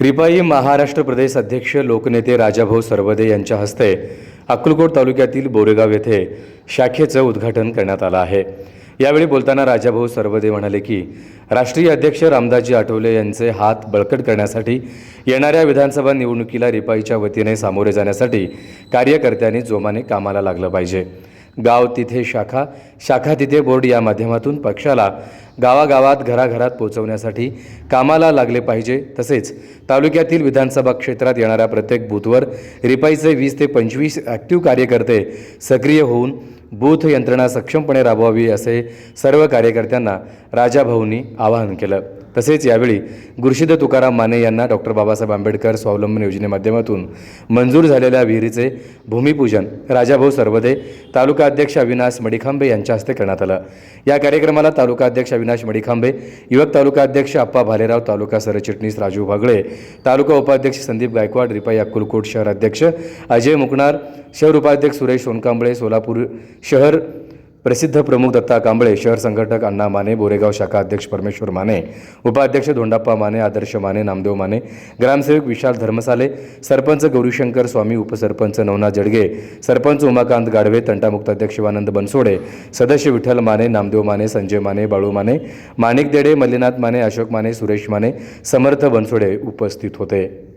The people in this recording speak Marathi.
रिपाई महाराष्ट्र प्रदेश अध्यक्ष लोकनेते राजाभाऊ सरवदे यांच्या हस्ते अक्कलकोट तालुक्यातील बोरेगाव येथे शाखेचं उद्घाटन करण्यात आलं आहे. यावेळी बोलताना राजाभाऊ सरवदे म्हणाले की राष्ट्रीय अध्यक्ष रामदासजी आठवले यांचे हात बळकट करण्यासाठी येणाऱ्या विधानसभा निवडणुकीला रिपाईच्या वतीने सामोरे जाण्यासाठी कार्यकर्त्यांनी जोमाने कामाला लागलं पाहिजे. गाव तिथे शाखा शाखा तिथे बोर्ड या माध्यमातून पक्षाला गावागावात घराघरात पोहोचवण्यासाठी कामाला लागले पाहिजे. तसेच तालुक्यातील विधानसभा क्षेत्रात येणाऱ्या प्रत्येक बूथवर रिपाईचे वीस ते पंचवीस ॲक्टिव्ह कार्यकर्ते सक्रिय होऊन बूथ यंत्रणा सक्षमपणे राबवावी असे सर्व कार्यकर्त्यांना राजाभाऊंनी आवाहन केलं. तसेच यावेळी गुरुशिद तुकाराम माने यांना डॉक्टर बाबासाहेब आंबेडकर स्वावलंबन योजनेमाध्यमातून मंजूर झालेल्या विहिरीचे भूमिपूजन राजाभाऊ सर्वदे तालुका अध्यक्ष अविनाश मडिखांबे यांच्या हस्ते करण्यात आलं. या कार्यक्रमाला तालुका अध्यक्ष अविनाश मडिखांबे युवक तालुका अध्यक्ष आप्पा भालेराव तालुका सरचिटणीस राजू भागळे तालुका उपाध्यक्ष संदीप गायकवाड रिपाई अक्कुलकोट शहर अध्यक्ष अजय मुकणार शहर उपाध्यक्ष सुरेश सोनकांबळे सोलापूर शहर प्रसिद्ध प्रमुख दत्ता कांबळे शहर संघटक अण्णा माने बोरेगाव शाखा अध्यक्ष परमेश्वर माने उपाध्यक्ष धोंडाप्पा माने आदर्श माने नामदेव माने ग्रामसेवक विशाल धर्मसाले सरपंच गौरीशंकर स्वामी उपसरपंच नवना जडगे सरपंच उमाकांत गाडवे तंटामुक्त अध्यक्ष शिवानंद बनसोडे सदस्य विठ्ठल माने नामदेव माने संजय माने बाळू माने माणिक देडे मल्लीनाथ माने अशोक माने सुरेश माने समर्थ बनसोडे उपस्थित होते.